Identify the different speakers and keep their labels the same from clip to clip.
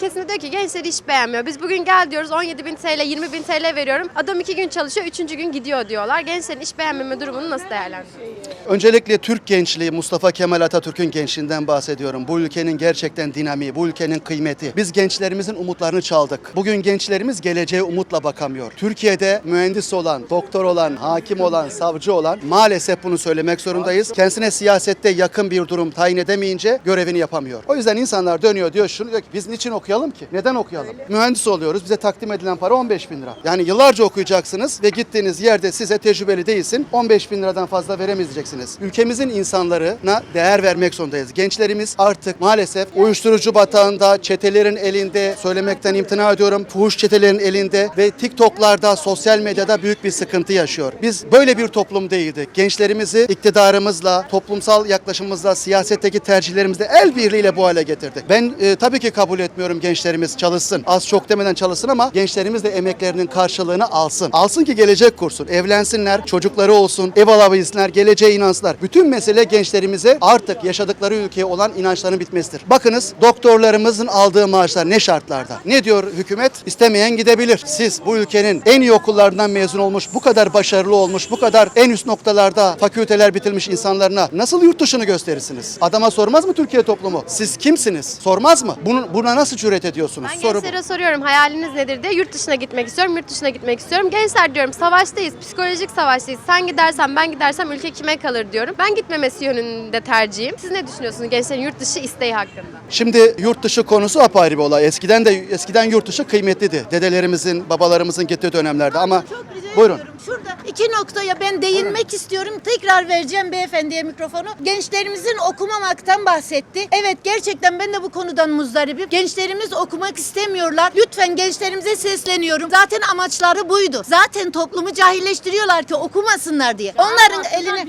Speaker 1: kesimde diyor ki gençler iş beğenmiyor. Biz bugün gel diyoruz 17 bin TL, 20 bin TL veriyorum. Adam iki gün çalışıyor, üçüncü gün gidiyor diyorlar. Gençlerin iş beğenmeme durumunu nasıl değerlendiriyorsunuz?
Speaker 2: Öncelikle Türk gençliği, Mustafa Kemal Atatürk'ün gençliğinden bahsediyorum. Bu ülkenin gerçekten dinamiği, bu ülkenin kıymeti. Biz gençlerimizin umutlarını çaldık. Bugün gençlerimiz geleceğe umutla bakamıyor. Türkiye'de mühendis olan, doktor olan, hakim olan, savcı olan maalesef bunu söylemek zorundayız. Kendisine siyasette yakın bir durum tayin edemeyince görevini yapamıyor. O yüzden insanlar dönüyor diyor şunu diyor ki biz niçin okuyalım ki? Neden okuyalım? Mühendis oluyoruz. Bize takdim edilen para 15 bin lira. Yani yıllarca okuyacaksınız ve gittiğiniz yerde size tecrübeli değilsin. 15 bin liradan fazla veremeyeceksiniz. Ülkemizin insanlarına değer vermek zorundayız. Gençlerimiz artık maalesef uyuşturucu batağında, çetelerin elinde, söylemekten imtina ediyorum, fuhuş çetelerin elinde ve TikTok'larda, sosyal medyada büyük bir sıkıntı yaşıyor. Biz böyle bir toplum değildik. Gençlerimizi iktidarımızla, toplumsal yaklaşımımızla, siyasetteki tercihlerimizle el birliğiyle bu hale getirdik. Ben e, tabii ki kabul etmiyorum gençlerimiz çalışsın. Az çok demeden çalışsın ama gençlerimiz de emeklerinin karşılığını alsın. Alsın ki gelecek kursun. Evlensinler, çocukları olsun, ev alabilsinler, geleceğe inansınlar. Bütün mesele gençlerimize artık yaşadıkları ülkeye olan inançların bitmesidir. Bakınız doktorlarımızın aldığı maaşlar ne şartlarda? Ne diyor hükümet? İstemeyen gidebilir. Siz bu ülkenin en iyi okullarından mezun olmuş, bu kadar başarılı olmuş, bu kadar en üst noktalarda fakülteler bitirmiş insanlarına nasıl yurt dışını gösterirsiniz? Adama sormaz mı Türkiye toplumu? Siz kimsiniz? Sormaz mı? Bunu, buna nasıl cüret ediyorsunuz?
Speaker 1: Ben
Speaker 2: Soru bu.
Speaker 1: gençlere soruyorum hayaliniz nedir diye yurt dışına gitmek istiyorum, yurt dışına gitmek istiyorum. Gençler diyorum savaştayız, psikolojik savaştayız. Sen gidersen ben gidersem ülke kime kalır diyorum. Ben gitmemesi yönünde tercihim. Siz ne düşünüyorsunuz gençlerin yurt dışı isteği hakkında?
Speaker 2: Şimdi yurt dışı konusu apayrı bir olay. Eskiden de eskiden yurt dışı kıymetliydi. Dedelerimizin, babalarımızın gittiği dönemlerde ama
Speaker 3: Çok
Speaker 2: buyurun.
Speaker 3: ediyorum. Şurada iki noktaya ben değinmek istiyorum. Tekrar vereceğim beyefendiye mikrofonu. Gençlerimizin okumamaktan bahsetti. Evet gerçekten ben de bu konudan muzdaribim. Gençlerimiz okumak istemiyorlar. Lütfen gençlerimize sesleniyorum. Zaten amaçları buydu. Zaten toplumu cahilleştiriyorlar ki okumasınlar diye. Onların eline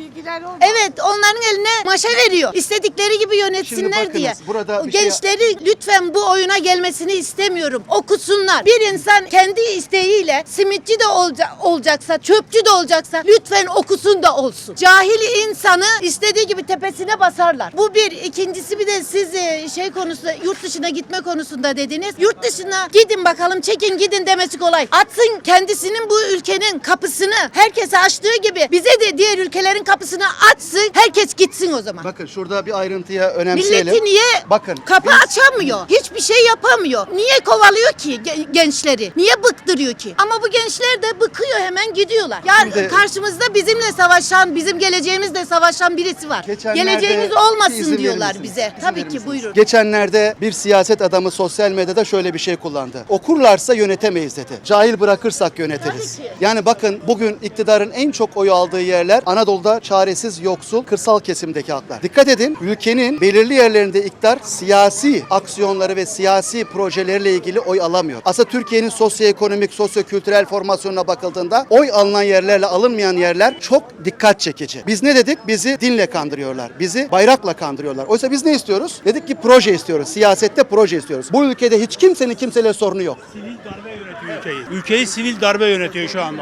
Speaker 3: Evet, onların eline maşa veriyor. İstedikleri gibi yönetsinler
Speaker 2: bakınız,
Speaker 3: diye.
Speaker 2: burada bir şey-
Speaker 3: gençleri lütfen bu oyuna gelmesini istemiyorum. Okusunlar. Bir insan kendi isteğiyle simitçi de olca- olacaksa, çöpçü de olacaksa lütfen okusun da olsun. Cahil insanı istediği gibi tepesine basarlar. Bu bir. İkincisi bir de siz e, şey konusunda yurt dışına gitme konusunda dediniz. Yurt dışına gidin bakalım çekin gidin demesi kolay. Atsın kendisinin bu ülkenin kapısını herkese açtığı gibi bize de diğer ülkelerin kapısını açsın. Herkes gitsin o zaman.
Speaker 2: Bakın şurada bir ayrıntıya önemseyelim.
Speaker 3: Milleti niye
Speaker 2: Bakın
Speaker 3: kapı
Speaker 2: biz-
Speaker 3: açamıyor? Hiçbir şey yapamıyor. Niye kovalıyor ki ge- gençleri? Niye bıktırıyor ki? Ama bu gençler de bıkıyor hemen gidiyorlar. Ya
Speaker 2: Şimdi-
Speaker 3: karşımızda bizimle savaşan, bizim geleceğimizle savaşan birisi var.
Speaker 2: Geçenlerde
Speaker 3: Geleceğimiz olmasın
Speaker 2: verir
Speaker 3: diyorlar
Speaker 2: misiniz?
Speaker 3: bize.
Speaker 2: İzin
Speaker 3: Tabii ki
Speaker 2: misiniz?
Speaker 3: buyurun.
Speaker 2: Geçenlerde bir siyaset adamı sosyal medyada şöyle bir şey kullandı. Okurlarsa yönetemeyiz dedi. Cahil bırakırsak yönetiriz.
Speaker 3: Tabii ki.
Speaker 2: Yani bakın bugün iktidarın en çok oyu aldığı yerler Anadolu'da çaresiz, yoksul, kırsal kesimdeki halklar. Dikkat edin ülkenin belirli yerlerinde iktidar siyasi aksiyonları ve siyasi projeleriyle ilgili oy alamıyor. Aslında Türkiye'nin sosyoekonomik, sosyokültürel formasyonuna bakıldığında oy alınan yerlerle alınmayan yerler çok dikkat çekici. Biz ne dedik? Bizi dinle kandırıyorlar. Bizi bayrakla kandırıyorlar. Oysa biz ne istiyoruz? Dedik ki proje istiyoruz. Siyasette proje istiyoruz. Bu ülkede hiç kimsenin kimseyle sorunu yok.
Speaker 4: Sivil darbe ülkeyi. Ülkeyi sivil darbe yönetiyor şu anda.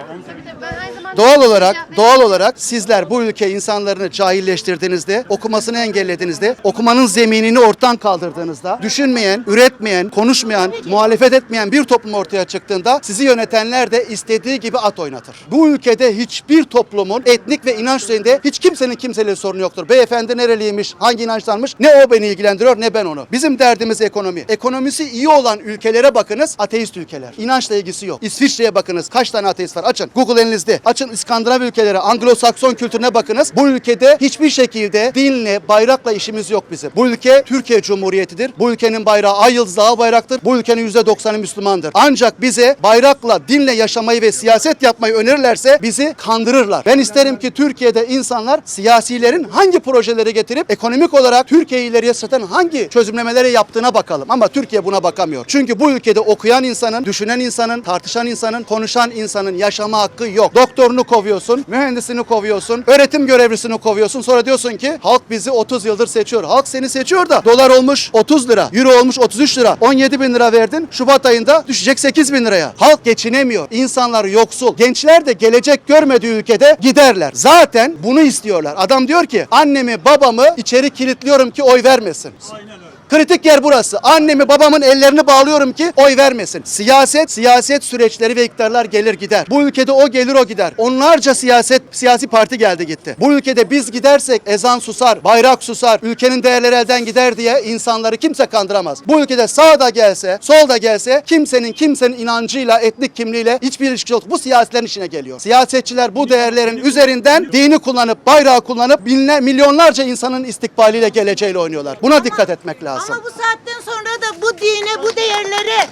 Speaker 2: Doğal olarak doğal olarak sizler bu ülke insanlarını cahilleştirdiğinizde, okumasını engellediğinizde, okumanın zeminini ortadan kaldırdığınızda, düşünmeyen, üretmeyen, konuşmayan, muhalefet etmeyen bir toplum ortaya çıktığında sizi yönetenler de istediği gibi at oynatır. Bu ülkede hiçbir toplumun etnik ve inanç düzeyinde hiç kimsenin kimseyle sorunu yoktur. Beyefendi nereliymiş, hangi inançtanmış ne o beni ilgilendiriyor ne ben onu. Bizim derdimiz ekonomi. Ekonomisi iyi olan ülkelere bakınız ateist ülkeler. İnançla ilgisi yok. İsviçre'ye bakınız kaç tane ateist var açın. Google elinizde. Açın İskandinav ülkelere, Anglo-Sakson kültürüne bakınız. Bu ülkede hiçbir şekilde dinle, bayrakla işimiz yok bizim. Bu ülke Türkiye Cumhuriyeti'dir. Bu ülkenin bayrağı ay yıldızlı ağ bayraktır. Bu ülkenin %90'ı Müslümandır. Ancak bize bayrakla, dinle yaşamayı ve siyaset yapmayı önerirlerse bizi kandırırlar. Ben isterim ki Türkiye'de insanlar siyasilerin hangi projeleri getirip ekonomik olarak Türkiye'yi ileriye satan hangi çözümlemeleri yaptığına bakalım. Ama Türkiye buna bakamıyor. Çünkü bu ülkede okuyan insanın, düşünen insanın, tartışan insanın, konuşan insanın yaşama hakkı yok. Doktorunu kovuyorsun, mühendisini kovuyorsun, öğretim görevlisini kovuyorsun. Sonra diyorsun ki halk bizi 30 yıldır seçiyor. Halk seni seçiyor da dolar olmuş 30 lira, euro olmuş 33 lira, 17 bin lira verdin. Şubat ayında düşecek 8 bin liraya. Halk geçinemiyor. İnsanlar yoksul. Gençler de gelecek görmediği ülkede giderler. Zaten bunu istiyorlar. Adam diyor ki annemi babamı içeri kilitliyorum ki oy vermesin.
Speaker 4: Aynen öyle.
Speaker 2: Kritik yer burası. Annemi babamın ellerini bağlıyorum ki oy vermesin. Siyaset, siyaset süreçleri ve iktidarlar gelir gider. Bu ülkede o gelir o gider. Onlarca siyaset, siyasi parti geldi gitti. Bu ülkede biz gidersek ezan susar, bayrak susar, ülkenin değerleri elden gider diye insanları kimse kandıramaz. Bu ülkede sağ da gelse, sol da gelse kimsenin kimsenin inancıyla, etnik kimliğiyle hiçbir ilişkisi yok. Bu siyasilerin işine geliyor. Siyasetçiler bu değerlerin üzerinden dini kullanıp, bayrağı kullanıp binle, milyonlarca insanın istikbaliyle, geleceğiyle oynuyorlar. Buna dikkat etmek lazım.
Speaker 3: Ama bu saatten sonra da bu dine, bu değerlere,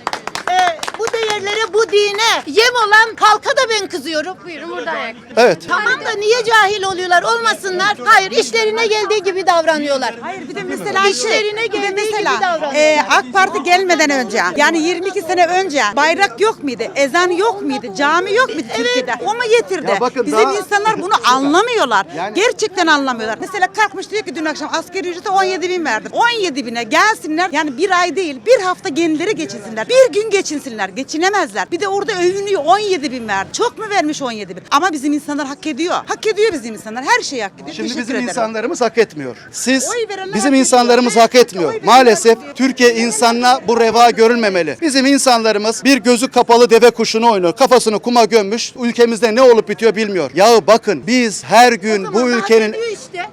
Speaker 3: e, bu değerlere, bu dine yem olan halka da ben kızıyorum.
Speaker 1: Buyurun buradan yak.
Speaker 2: Evet.
Speaker 3: Tamam da niye cahil oluyorlar? Olmasınlar. Hayır, işlerine geldiği gibi davranıyorlar.
Speaker 5: Hayır bir de mesela
Speaker 3: İşlerine
Speaker 5: şu, bir de
Speaker 3: geldiği gibi
Speaker 5: mesela
Speaker 3: davranıyorlar.
Speaker 5: e, AK Parti gelmeden önce yani 22 sene önce bayrak yok muydu? Ezan yok muydu? Cami yok muydu Türkiye'de? O mu getirdi?
Speaker 2: Ya bakın
Speaker 5: Bizim
Speaker 2: daha-
Speaker 5: insanlar bunu anlamıyorlar.
Speaker 2: Yani-
Speaker 5: Gerçekten anlamıyorlar. Mesela kalkmış diyor ki dün akşam asgari ücrete 17 bin verdim. 17 bine gelsinler yani bir ay değil bir hafta kendileri geçinsinler. Bir gün geçinsinler. Geçinemezler. Bir de orada övünüyor 17 bin verdi. Çok mu vermiş 17 bin? Ama bizim insanlar hak ediyor. Hak ediyor bizim insanlar. Her şeyi hak ediyor.
Speaker 2: Şimdi
Speaker 5: Teşekkür
Speaker 2: bizim
Speaker 5: ederim.
Speaker 2: insanlarımız hak etmiyor. Siz
Speaker 5: Oy verenler
Speaker 2: bizim
Speaker 5: hak
Speaker 2: insanlarımız
Speaker 5: ediyor.
Speaker 2: hak etmiyor.
Speaker 5: Oy verenler
Speaker 2: Maalesef
Speaker 5: hak ediyor.
Speaker 2: Türkiye insanına bu reva görülmemeli. Bizim insanlarımız bir gözü kapalı deve kuşunu oynuyor. Kafasını kuma gömmüş. Ülkemizde ne olup bitiyor bilmiyor. Yahu bakın biz her gün bu ülkenin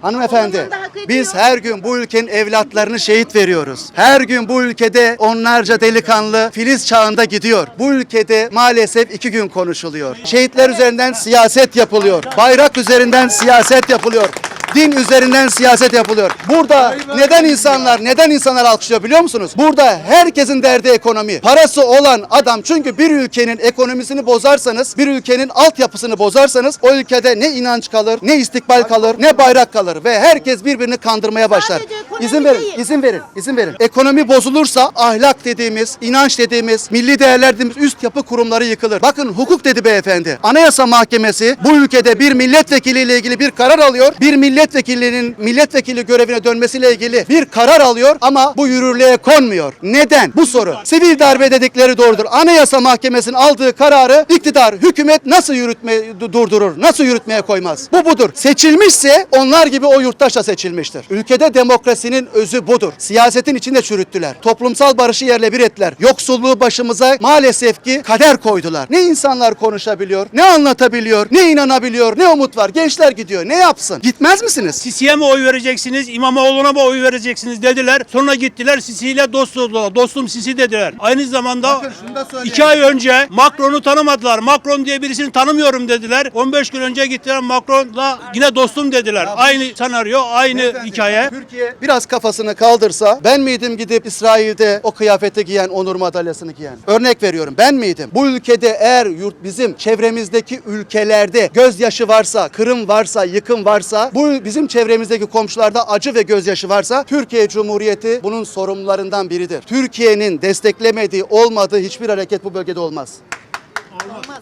Speaker 2: hanımefendi biz her gün bu ülkenin evlatlarını şehit veriyoruz. Her gün bu ülkede onlarca delikanlı filiz çağında gidiyor. Bu ülkede maalesef iki gün konuşuluyor. Şehitler üzerinden siyaset yapılıyor. Bayrak üzerinden siyaset yapılıyor. Din üzerinden siyaset yapılıyor. Burada neden insanlar neden insanlar alkışlıyor biliyor musunuz? Burada herkesin derdi ekonomi. Parası olan adam çünkü bir ülkenin ekonomisini bozarsanız, bir ülkenin altyapısını bozarsanız o ülkede ne inanç kalır, ne istikbal kalır, ne bayrak kalır ve herkes birbirini kandırmaya başlar. İzin verin, izin verin, izin verin. Ekonomi bozulursa ahlak dediğimiz, inanç dediğimiz, milli değerler dediğimiz üst yapı kurumları yıkılır. Bakın hukuk dedi beyefendi. Anayasa Mahkemesi bu ülkede bir milletvekiliyle ilgili bir karar alıyor. Bir milletvekilinin milletvekili görevine dönmesiyle ilgili bir karar alıyor ama bu yürürlüğe konmuyor. Neden? Bu soru. Sivil darbe dedikleri doğrudur. Anayasa Mahkemesi'nin aldığı kararı iktidar, hükümet nasıl yürütme du- durdurur? Nasıl yürütmeye koymaz? Bu budur. Seçilmişse onlar gibi o yurttaş da seçilmiştir. Ülkede demokrasinin özü budur. Siyasetin içinde çürüttüler. Toplumsal barışı yerle bir ettiler. Yoksulluğu başımıza maalesef ki kader koydular. Ne insanlar konuşabiliyor, ne anlatabiliyor, ne inanabiliyor, ne umut var. Gençler gidiyor. Ne yapsın? Gitmez misiniz?
Speaker 4: Sisi'ye mi oy vereceksiniz, İmamoğlu'na mı oy vereceksiniz dediler. Sonra gittiler Sisi ile dost oldular. Dostum Sisi dediler. Aynı zamanda
Speaker 2: Bakın
Speaker 4: iki ay önce Macron'u tanımadılar. Macron diye birisini tanımıyorum dediler. 15 gün önce gittiler Macron'la yine dostum dediler. Aynı senaryo, aynı hikaye.
Speaker 2: Türkiye biraz kafasını kaldırsa ben miydim gidip İsrail'de o kıyafeti giyen, onur madalyasını giyen? Örnek veriyorum ben miydim? Bu ülkede eğer yurt bizim çevremizdeki ülkelerde gözyaşı varsa, kırım varsa, yıkım varsa, bu bizim çevremizdeki komşularda acı ve gözyaşı varsa Türkiye Cumhuriyeti bunun sorumlularından biridir. Türkiye'nin desteklemediği, olmadığı hiçbir hareket bu bölgede olmaz.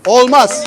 Speaker 2: Olmaz.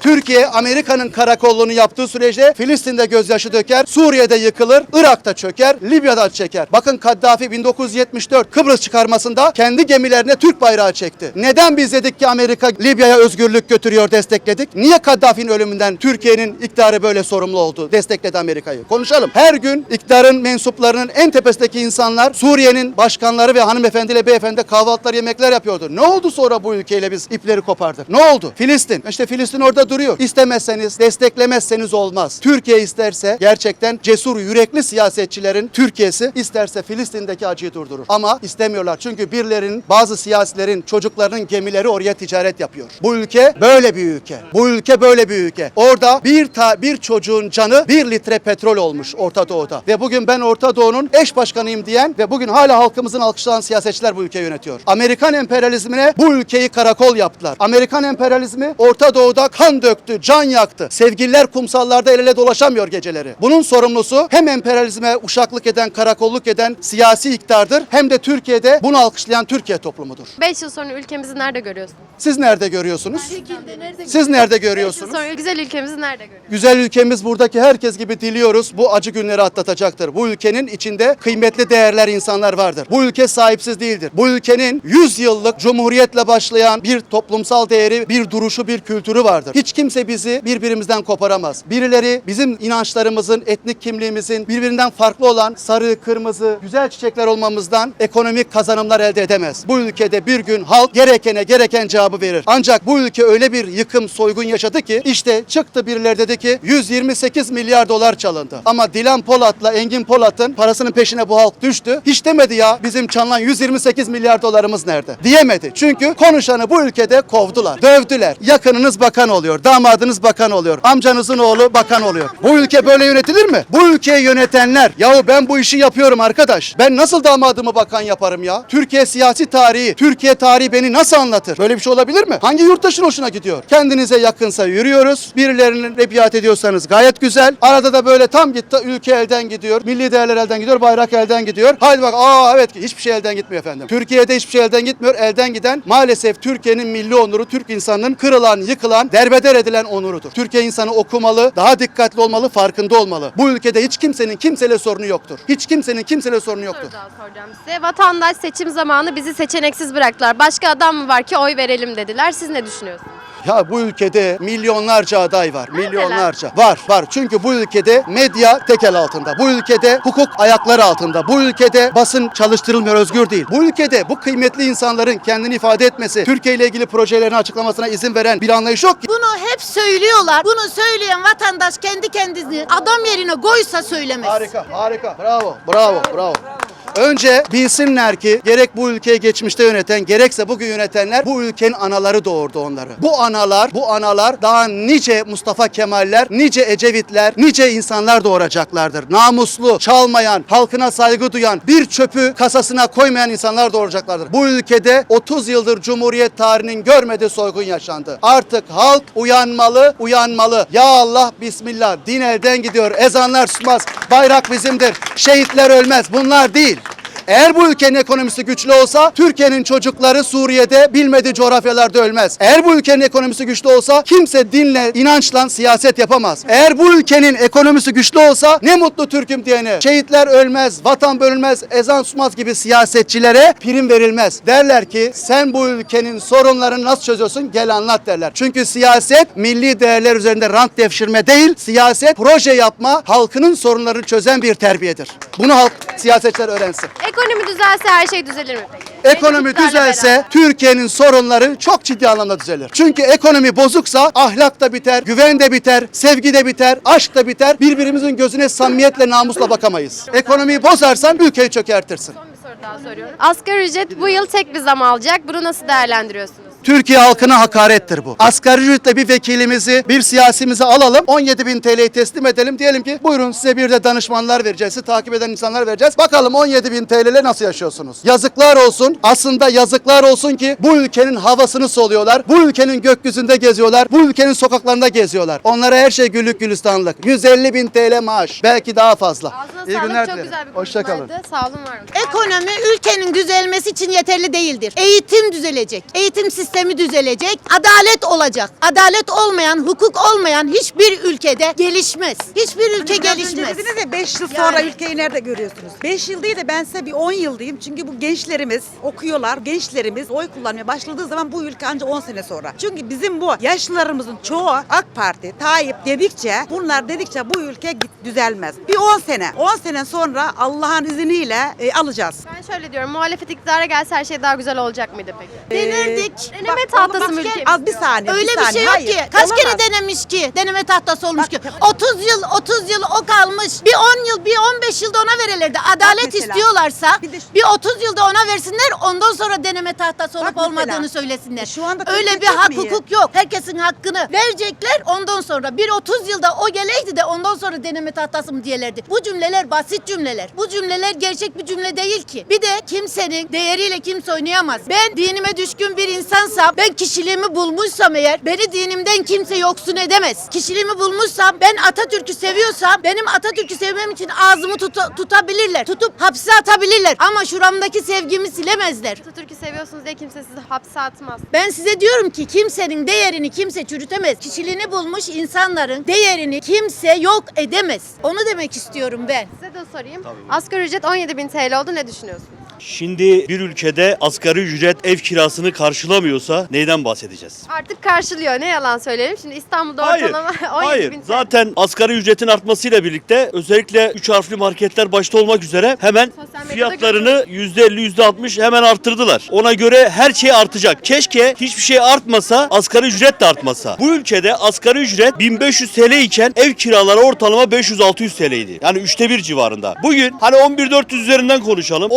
Speaker 2: Türkiye Amerika'nın karakolluğunu yaptığı sürece Filistin'de gözyaşı döker, Suriye'de yıkılır, Irak'ta çöker, Libya'da çeker. Bakın Kaddafi 1974 Kıbrıs çıkarmasında kendi gemilerine Türk bayrağı çekti. Neden biz dedik ki Amerika Libya'ya özgürlük götürüyor destekledik? Niye Kaddafi'nin ölümünden Türkiye'nin iktidarı böyle sorumlu oldu? Destekledi Amerika'yı. Konuşalım. Her gün iktidarın mensuplarının en tepesindeki insanlar Suriye'nin başkanları ve hanımefendiyle beyefendi kahvaltılar yemekler yapıyordu. Ne oldu sonra bu ülkeyle biz ipleri kopardık? Ne oldu? Filistin. İşte Filistin orada duruyor. İstemezseniz, desteklemezseniz olmaz. Türkiye isterse gerçekten cesur, yürekli siyasetçilerin Türkiye'si isterse Filistin'deki acıyı durdurur. Ama istemiyorlar. Çünkü birilerinin, bazı siyasilerin, çocuklarının gemileri oraya ticaret yapıyor. Bu ülke böyle bir ülke. Bu ülke böyle bir ülke. Orada bir ta bir çocuğun canı bir litre petrol olmuş Orta Doğu'da. Ve bugün ben Orta Doğu'nun eş başkanıyım diyen ve bugün hala halkımızın alkışlanan siyasetçiler bu ülkeyi yönetiyor. Amerikan emperyalizmine bu ülkeyi karakol yaptılar. Amerikan emperyalizmi Orta Doğu'da kan döktü, can yaktı. Sevgililer kumsallarda el ele dolaşamıyor geceleri. Bunun sorumlusu hem emperyalizme uşaklık eden, karakolluk eden siyasi iktidardır hem de Türkiye'de bunu alkışlayan Türkiye toplumudur.
Speaker 1: 5 yıl sonra ülkemizi nerede görüyorsun?
Speaker 2: Siz nerede görüyorsunuz? Siz nerede görüyorsunuz?
Speaker 1: Sonra güzel ülkemizi nerede görüyorsunuz?
Speaker 2: Güzel ülkemiz buradaki herkes gibi diliyoruz. Bu acı günleri atlatacaktır. Bu ülkenin içinde kıymetli değerler, insanlar vardır. Bu ülke sahipsiz değildir. Bu ülkenin 100 yıllık cumhuriyetle başlayan bir toplumsal değeri, bir duruşu, bir kültürü vardır. Hiç kimse bizi birbirimizden koparamaz. Birileri bizim inançlarımızın, etnik kimliğimizin birbirinden farklı olan sarı, kırmızı, güzel çiçekler olmamızdan ekonomik kazanımlar elde edemez. Bu ülkede bir gün halk gerekene gereken cevabı verir. Ancak bu ülke öyle bir yıkım, soygun yaşadı ki işte çıktı birileri dedi ki 128 milyar dolar çalındı. Ama Dilan Polat'la Engin Polat'ın parasının peşine bu halk düştü. Hiç demedi ya bizim çalınan 128 milyar dolarımız nerede? Diyemedi. Çünkü konuşanı bu ülkede kovdular, dövdüler. Yakınınız bakan oluyor, damadınız bakan oluyor, amcanızın oğlu bakan oluyor. Bu ülke böyle yönetilir mi? Bu ülkeyi yönetenler, yahu ben bu işi yapıyorum arkadaş. Ben nasıl damadımı bakan yaparım ya? Türkiye siyasi tarihi, Türkiye tarihi beni nasıl anlatır? Böyle bir şey olabilir mi? Hangi yurttaşın hoşuna gidiyor? Kendinize yakınsa yürüyoruz. Birilerinin biat ediyorsanız gayet güzel. Arada da böyle tam gitti ülke elden gidiyor. Milli değerler elden gidiyor. Bayrak elden gidiyor. Haydi bak aa evet hiçbir şey elden gitmiyor efendim. Türkiye'de hiçbir şey elden gitmiyor. Elden giden maalesef Türkiye'nin milli onuru, Türk insanının kırılan, yıkılan, derbeder edilen onurudur. Türkiye insanı okumalı, daha dikkatli olmalı, farkında olmalı. Bu ülkede hiç kimsenin kimseyle sorunu yoktur. Hiç kimsenin kimseyle sorunu yoktur.
Speaker 1: soru daha soracağım size. Vatandaş seçim zamanı bizi seçeneksiz bıraktılar. Başka adam mı var ki oy verelim dediler. Siz ne düşünüyorsunuz?
Speaker 2: Ya bu ülkede milyonlarca aday var. Milyonlarca. Var var. Çünkü bu ülkede medya tekel altında. Bu ülkede hukuk ayakları altında. Bu ülkede basın çalıştırılmıyor, özgür değil. Bu ülkede bu kıymetli insanların kendini ifade etmesi, Türkiye ile ilgili projelerini açıklamasına izin veren bir anlayış yok ki.
Speaker 3: Bunu hep söylüyorlar. Bunu söyleyen vatandaş kendi kendini adam yerine koysa söylemez.
Speaker 2: Harika, harika. Bravo, bravo, bravo. Önce bilsinler ki gerek bu ülkeyi geçmişte yöneten gerekse bugün yönetenler bu ülkenin anaları doğurdu onları. Bu analar, bu analar daha nice Mustafa Kemaller, nice Ecevitler, nice insanlar doğuracaklardır. Namuslu, çalmayan, halkına saygı duyan, bir çöpü kasasına koymayan insanlar doğuracaklardır. Bu ülkede 30 yıldır Cumhuriyet tarihinin görmediği soygun yaşandı. Artık halk uyanmalı, uyanmalı. Ya Allah, Bismillah. Din elden gidiyor. Ezanlar susmaz. Bayrak bizimdir. Şehitler ölmez. Bunlar değil. Eğer bu ülkenin ekonomisi güçlü olsa Türkiye'nin çocukları Suriye'de bilmediği coğrafyalarda ölmez. Eğer bu ülkenin ekonomisi güçlü olsa kimse dinle, inançla siyaset yapamaz. Eğer bu ülkenin ekonomisi güçlü olsa ne mutlu Türk'üm diyene. Şehitler ölmez, vatan bölünmez, ezan susmaz gibi siyasetçilere prim verilmez. Derler ki sen bu ülkenin sorunlarını nasıl çözüyorsun gel anlat derler. Çünkü siyaset milli değerler üzerinde rant devşirme değil, siyaset proje yapma, halkının sorunlarını çözen bir terbiyedir. Bunu halk siyasetçiler öğrensin.
Speaker 1: Ekonomi düzelse her şey düzelir mi peki?
Speaker 2: Ekonomi düzelse. Türkiye'nin sorunları çok ciddi anlamda düzelir. Çünkü ekonomi bozuksa ahlak da biter, güven de biter, sevgi de biter, aşk da biter. Birbirimizin gözüne samimiyetle, namusla bakamayız. Ekonomiyi bozarsan ülkeyi çökertirsin.
Speaker 1: Son bir soru daha soruyorum. Asgari ücret bu yıl tek bir zam alacak. Bunu nasıl değerlendiriyorsunuz?
Speaker 2: Türkiye halkına hakarettir bu. Asgari ücretle bir vekilimizi, bir siyasimizi alalım, 17 bin TL'yi teslim edelim. Diyelim ki buyurun size bir de danışmanlar vereceğiz, sizi takip eden insanlar vereceğiz. Bakalım 17 bin TL ile nasıl yaşıyorsunuz? Yazıklar olsun. Aslında yazıklar olsun ki bu ülkenin havasını soluyorlar. Bu ülkenin gökyüzünde geziyorlar. Bu ülkenin sokaklarında geziyorlar. Onlara her şey güllük gülistanlık. 150 bin TL maaş. Belki daha fazla.
Speaker 1: Ağzına
Speaker 2: İyi
Speaker 1: sağlık.
Speaker 2: günler
Speaker 1: Çok
Speaker 2: dilerim.
Speaker 1: güzel bir
Speaker 2: Hoşça kalın.
Speaker 1: konuşmaydı. Sağ olun var olun.
Speaker 3: Ekonomi ülkenin düzelmesi için yeterli değildir. Eğitim düzelecek. Eğitim sistemi düzelecek. Adalet olacak. Adalet olmayan, hukuk olmayan hiçbir ülkede gelişmez. Hiçbir ülke
Speaker 5: Biraz önce
Speaker 3: gelişmez.
Speaker 5: dediniz ya 5 yıl sonra
Speaker 3: Yani.
Speaker 5: ülkeyi nerede görüyorsunuz? 5 yıl değil de ben size bir 10 yıl diyeyim. Çünkü bu gençlerimiz okuyorlar. Gençlerimiz oy kullanmaya başladığı zaman bu ülke ancak 10 sene sonra. Çünkü bizim bu yaşlılarımızın çoğu AK Parti, Tayyip dedikçe bunlar dedikçe bu ülke git- düzelmez. Bir 10 sene. 10 sene sonra Allah'ın izniyle e, alacağız.
Speaker 1: Ben şöyle diyorum. Muhalefet iktidara gelse her şey daha güzel olacak mıydı peki?
Speaker 3: Denirdik.
Speaker 1: Deneme
Speaker 5: Bak,
Speaker 1: tahtası mı ülkemiz?
Speaker 5: Az bir saniye.
Speaker 3: Öyle bir,
Speaker 5: saniye.
Speaker 3: şey yok
Speaker 5: Hayır,
Speaker 3: ki. Kaç
Speaker 5: olamaz.
Speaker 3: kere denemiş ki? Deneme tahtası olmuş
Speaker 5: Bak,
Speaker 3: ki.
Speaker 5: tabii.
Speaker 3: 30 yıl 30 yıl o kalmış. Bir 10 yıl bir 15 yılda ona verirlerdi. Adalet
Speaker 5: mesela.
Speaker 3: istiyorlarsa
Speaker 5: Bir de-
Speaker 3: bir 30 yılda ona versinler. Ondan sonra deneme tahtası olup
Speaker 5: mesela.
Speaker 3: olmadığını söylesinler.
Speaker 5: Şu anda
Speaker 3: Öyle bir hak
Speaker 5: iyi?
Speaker 3: hukuk yok. Herkesin hakkını verecekler. Ondan sonra bir 30 yılda o geleydi de ondan sonra deneme tahtası mı diyelerdi. Bu cümleler basit cümleler. Bu cümleler gerçek bir cümle değil ki. Bir de kimsenin değeriyle kimse oynayamaz. Ben dinime düşkün bir insan insansam, ben kişiliğimi bulmuşsam eğer beni dinimden kimse yoksun edemez. Kişiliğimi bulmuşsam, ben Atatürk'ü seviyorsam benim Atatürk'ü sevmem için ağzımı tuta- tutabilirler. Tutup hapse atabilirler. Ama şuramdaki sevgimi silemezler.
Speaker 1: Atatürk'ü seviyorsunuz diye kimse sizi hapse atmaz.
Speaker 3: Ben size diyorum ki kimsenin değerini kimse çürütemez. Kişiliğini bulmuş insanların değerini kimse yok edemez. Onu demek istiyorum ben.
Speaker 1: Size de sorayım. Asgari ücret 17.000 TL oldu ne düşünüyorsunuz?
Speaker 6: Şimdi bir ülkede asgari ücret ev kirasını karşılamıyorsa neyden bahsedeceğiz?
Speaker 1: Artık karşılıyor ne yalan söyleyelim. Şimdi İstanbul'da
Speaker 6: Hayır.
Speaker 1: ortalama 17.000
Speaker 6: Hayır.
Speaker 1: TL.
Speaker 6: Zaten asgari ücretin artmasıyla birlikte özellikle 3 harfli marketler başta olmak üzere hemen
Speaker 1: Sosyal medyada
Speaker 6: fiyatlarını %50 %60 hemen arttırdılar. Ona göre her şey artacak. Keşke hiçbir şey artmasa, asgari ücret de artmasa. Bu ülkede asgari ücret 1500 TL iken ev kiraları ortalama 500-600 TL'ydi. Yani üçte bir civarında. Bugün hani 11400 üzerinden konuşalım.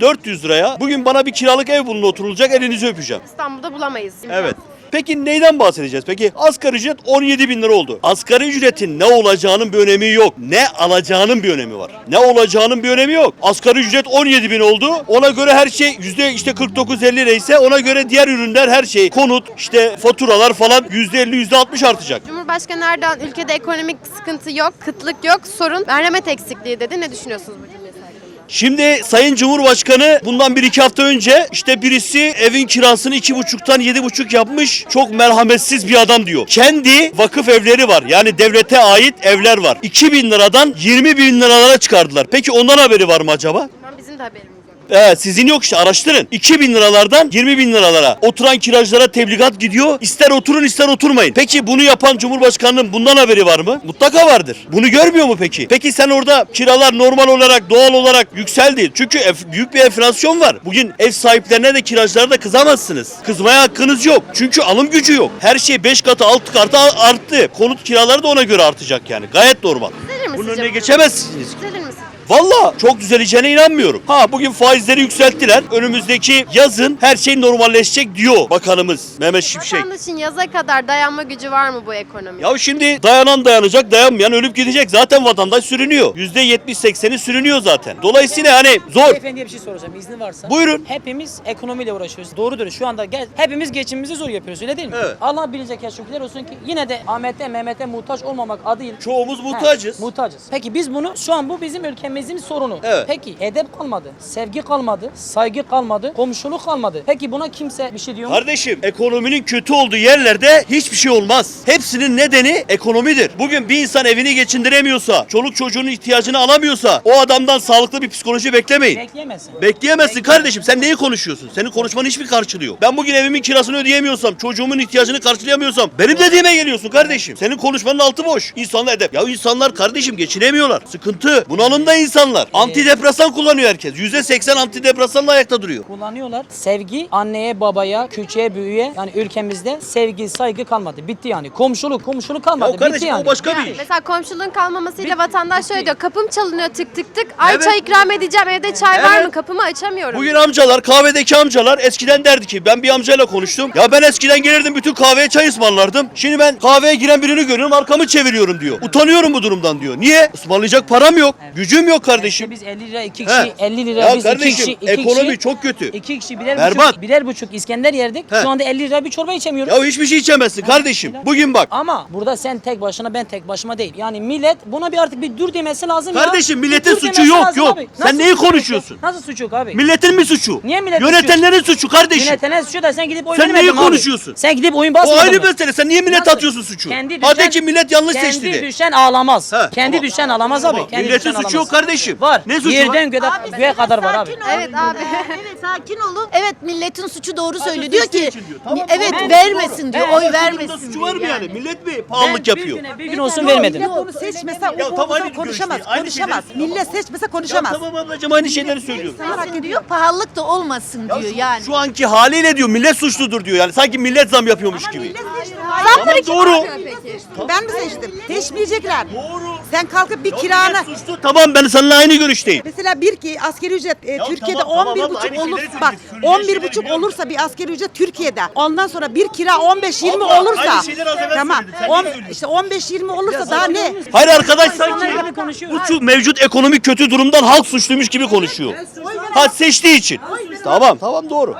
Speaker 6: 11400 liraya bugün bana bir kiralık ev bulun oturulacak elinizi öpeceğim.
Speaker 1: İstanbul'da bulamayız.
Speaker 6: Evet. Peki neyden bahsedeceğiz? Peki asgari ücret 17 bin lira oldu. Asgari ücretin ne olacağının bir önemi yok. Ne alacağının bir önemi var. Ne olacağının bir önemi yok. Asgari ücret 17 bin oldu. Ona göre her şey yüzde işte 49-50 liraysa ona göre diğer ürünler her şey konut işte faturalar falan yüzde 50 yüzde 60 artacak.
Speaker 1: Cumhurbaşkanı Erdoğan ülkede ekonomik sıkıntı yok, kıtlık yok, sorun merhamet eksikliği dedi. Ne düşünüyorsunuz bu?
Speaker 6: Şimdi Sayın Cumhurbaşkanı bundan bir iki hafta önce işte birisi evin kirasını iki buçuktan yedi buçuk yapmış. Çok merhametsiz bir adam diyor. Kendi vakıf evleri var. Yani devlete ait evler var. 2 bin liradan 20 bin liralara çıkardılar. Peki ondan haberi var mı acaba?
Speaker 1: Bizim de haberimiz.
Speaker 6: Evet sizin yok işte araştırın. 2 bin liralardan 20 bin liralara. Oturan kiracılara tebligat gidiyor. İster oturun ister oturmayın. Peki bunu yapan Cumhurbaşkanının bundan haberi var mı? Mutlaka vardır. Bunu görmüyor mu peki? Peki sen orada kiralar normal olarak doğal olarak yükseldi. Çünkü büyük bir enflasyon var. Bugün ev sahiplerine de kiracılara da kızamazsınız. Kızmaya hakkınız yok. Çünkü alım gücü yok. Her şey 5 katı 6 katı arttı. Konut kiraları da ona göre artacak yani. Gayet normal. Bunun önüne geçemezsiniz.
Speaker 1: Düzelir mi?
Speaker 6: Valla çok düzeleceğine inanmıyorum. Ha bugün faizleri yükselttiler. Önümüzdeki yazın her şey normalleşecek diyor bakanımız Mehmet Şimşek.
Speaker 1: Vatandaşın yaza kadar dayanma gücü var mı bu ekonomide?
Speaker 6: Ya şimdi dayanan dayanacak, dayanmayan ölüp gidecek. Zaten vatandaş sürünüyor. %70-80'i sürünüyor zaten. Dolayısıyla hani zor.
Speaker 7: Beyefendiye bir şey soracağım izni varsa.
Speaker 6: Buyurun.
Speaker 7: Hepimiz ekonomiyle uğraşıyoruz. Doğrudur. Şu anda gel, hepimiz geçimimizi zor yapıyoruz öyle değil mi?
Speaker 6: Evet.
Speaker 7: Allah bilecek ya şükürler olsun ki yine de Ahmet'e Mehmet'e muhtaç olmamak adıyla
Speaker 6: Çoğumuz muhtacız.
Speaker 7: He, muhtacız. Peki biz bunu şu an bu bizim ülkemizin sorunu.
Speaker 6: Evet.
Speaker 7: Peki edep kalmadı, sevgi kalmadı, saygı kalmadı, komşuluk kalmadı. Peki buna kimse bir şey diyor mu?
Speaker 6: Kardeşim ekonominin kötü olduğu yerlerde hiçbir şey olmaz. Hepsinin nedeni ekonomidir. Bugün bir insan evini geçindiremiyorsa, çoluk çocuğunun ihtiyacını alamıyorsa o adamdan sağlıklı bir psikoloji beklemeyin.
Speaker 7: Bekleyemezsin.
Speaker 6: Bekleyemezsin kardeşim. Sen neyi konuşuyorsun? Senin konuşmanın hiçbir karşılığı yok. Ben bugün evimin kirasını ödeyemiyorsam, çocuğumun ihtiyacını karşılayamıyorsam benim dediğime geliyorsun kardeşim. Senin konuşmanın altı boş. İnsanlar edep. Ya insanlar kardeşim geçinemiyorlar. Sıkıntı. Bunalımda insanlar. Antidepresan kullanıyor herkes. Yüzde seksen antidepresanla ayakta duruyor.
Speaker 7: kullanıyorlar. Sevgi anneye, babaya, küçüğe, büyüğe yani ülkemizde sevgi, saygı kalmadı. Bitti yani. Komşuluk, komşuluk kalmadı.
Speaker 6: Ya kardeşim,
Speaker 7: Bitti yani.
Speaker 6: o başka bir iş.
Speaker 1: Mesela komşuluğun kalmamasıyla
Speaker 7: Bitti,
Speaker 1: vatandaş şöyle diyor. Kapım çalınıyor tık tık tık. Ay
Speaker 6: Evet.
Speaker 1: çay ikram edeceğim evde çay var
Speaker 6: Evet.
Speaker 1: mı? Kapımı açamıyorum.
Speaker 6: Bugün amcalar, kahvedeki amcalar eskiden derdi ki ben bir amcayla konuştum. Ya ben eskiden gelirdim bütün kahveye çay ısmarlardım. Şimdi ben kahveye giren birini görüyorum arkamı çeviriyorum diyor. Utanıyorum bu durumdan diyor. Niye? Ismarlayacak param yok. Gücüm yok kardeşim.
Speaker 7: Biz 50 lira iki
Speaker 6: He.
Speaker 7: kişi 50 lira
Speaker 6: Ya
Speaker 7: biz
Speaker 6: kardeşim,
Speaker 7: iki kişi iki
Speaker 6: ekonomi
Speaker 7: kişi,
Speaker 6: çok kötü.
Speaker 7: iki kişi birer
Speaker 6: Berbat.
Speaker 7: buçuk birer buçuk İskender yerdik.
Speaker 6: He.
Speaker 7: Şu anda 50 lira bir çorba içemiyoruz.
Speaker 6: Ya hiçbir şey içemezsin kardeşim. Bugün bak.
Speaker 7: Ama burada sen tek başına ben tek başıma değil. Yani millet buna bir artık bir dur demesi lazım ya.
Speaker 6: Kardeşim,
Speaker 7: Bir
Speaker 6: milletin
Speaker 7: dur
Speaker 6: suçu
Speaker 7: demesi
Speaker 6: yok,
Speaker 7: lazım
Speaker 6: yok.
Speaker 7: abi.
Speaker 6: Sen
Speaker 7: Nasıl
Speaker 6: neyi
Speaker 7: suçu yok ya?
Speaker 6: konuşuyorsun?
Speaker 7: Nasıl suçu yok abi?
Speaker 6: Milletin mi suçu?
Speaker 7: Niye milletin
Speaker 6: Yönetenlerin suçu kardeşim.
Speaker 7: Yönetene suçu da sen gidip oy
Speaker 6: Sen
Speaker 7: vermedin
Speaker 6: neyi
Speaker 7: abi.
Speaker 6: konuşuyorsun?
Speaker 7: Sen gidip oyun
Speaker 6: O
Speaker 7: basmadın
Speaker 6: ayrı
Speaker 7: mı?
Speaker 6: mesele. Sen niye millet
Speaker 7: Nasıl?
Speaker 6: atıyorsun suçu?
Speaker 7: Kendi
Speaker 6: Hadi
Speaker 7: düşen-
Speaker 6: ki millet yanlış
Speaker 7: kendi
Speaker 6: seçti de.
Speaker 7: düşen ağlamaz.
Speaker 6: He,
Speaker 7: Kendi düşen ağlamaz abi. Kendi
Speaker 6: milletin
Speaker 7: düşen
Speaker 6: suçu
Speaker 7: ağlamaz.
Speaker 6: yok kardeşim.
Speaker 7: Var.
Speaker 6: Ne suçu var?
Speaker 7: Yerden göğe, göğe kadar var abi.
Speaker 3: Sakin.
Speaker 1: Evet abi.
Speaker 3: Evet sakin olun. Evet milletin suçu doğru söylüyor. Diyor ki
Speaker 6: diyor. Tamam,
Speaker 3: evet
Speaker 6: doğru.
Speaker 3: vermesin diyor.
Speaker 7: Ben-
Speaker 3: Oy
Speaker 6: Bunda
Speaker 3: vermesin
Speaker 6: suçu var mı yani? Millet mi pahalılık yapıyor?
Speaker 7: Bir, güne, bir gün olsun vermedim.
Speaker 5: Millet onu seçmese o
Speaker 6: tamam,
Speaker 5: konuşamaz,
Speaker 6: aynı
Speaker 5: konuşamaz,
Speaker 6: görüşteyiz, aynı
Speaker 5: konuşamaz.
Speaker 6: şeyleri-
Speaker 5: Millet seçmese
Speaker 6: Ya
Speaker 5: konuşamaz.
Speaker 6: tamam ablacığım aynı şeyleri söylüyorsun.
Speaker 3: Vermesin diyor. Pahalılık da olmasın diyor yani.
Speaker 6: şu anki haliyle diyor millet suçludur diyor yani sanki millet zam yapıyormuş gibi.
Speaker 1: Zamları kim
Speaker 6: doğru.
Speaker 1: peki?
Speaker 5: Ben mi seçtim? Seçmeyecekler.
Speaker 6: Doğru.
Speaker 5: Sen kalkıp bir
Speaker 6: Ya
Speaker 5: kiranı
Speaker 6: millet suçlu tamam ben seninle aynı görüşteyim.
Speaker 5: Mesela bir ki askeri ücret e,
Speaker 6: Ya
Speaker 5: Türkiye'de
Speaker 6: tamam, tamam
Speaker 5: 11
Speaker 6: abla,
Speaker 5: buçuk
Speaker 6: aynı
Speaker 5: olur bak
Speaker 6: Söyleyeceğin
Speaker 5: 11
Speaker 6: şeyleri
Speaker 5: buçuk
Speaker 6: biliyorum.
Speaker 5: olursa bir askeri ücret Türkiye'de ondan sonra bir kira 15 20
Speaker 6: Abla,
Speaker 5: olursa
Speaker 6: aynı şeyleri az evvel
Speaker 5: tamam
Speaker 6: söyledin. Sen
Speaker 5: on,
Speaker 6: ne söylüyorsun?
Speaker 5: işte 15 20 olursa daha ne?
Speaker 6: Hayır arkadaş sanki bu şu mevcut ekonomik kötü durumdan halk suçluymuş gibi konuşuyor. Ha seçtiği için. Tamam tamam doğru.